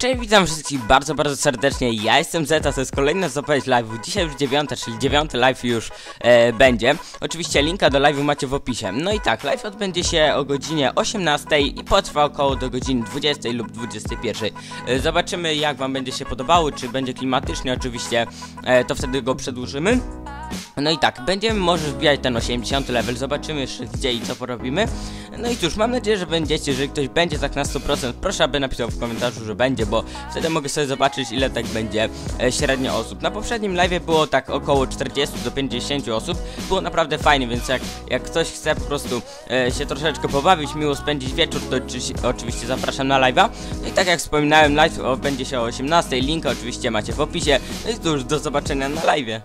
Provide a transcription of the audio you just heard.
Cześć, witam wszystkich bardzo, bardzo serdecznie. Ja jestem Zeta, to jest kolejna zapowiedź live'u. Dzisiaj już dziewiąta, czyli dziewiąty live już e, będzie. Oczywiście linka do live'u macie w opisie. No i tak, live odbędzie się o godzinie 18 i potrwa około do godziny 20 lub 21. E, zobaczymy jak wam będzie się podobało, czy będzie klimatycznie oczywiście, e, to wtedy go przedłużymy. No i tak, będziemy może wbijać ten 80 level, zobaczymy jeszcze gdzie i co porobimy. No i cóż, mam nadzieję, że będziecie, jeżeli ktoś będzie tak na 100%, proszę aby napisał w komentarzu, że będzie, bo wtedy mogę sobie zobaczyć ile tak będzie e, średnio osób. Na poprzednim live było tak około 40 do 50 osób, było naprawdę fajnie, więc jak, jak ktoś chce po prostu e, się troszeczkę pobawić, miło spędzić wieczór, to oczy- oczywiście zapraszam na live'a. No i tak jak wspominałem, live będzie się o 18, link oczywiście macie w opisie. No i cóż, do zobaczenia na live'ie.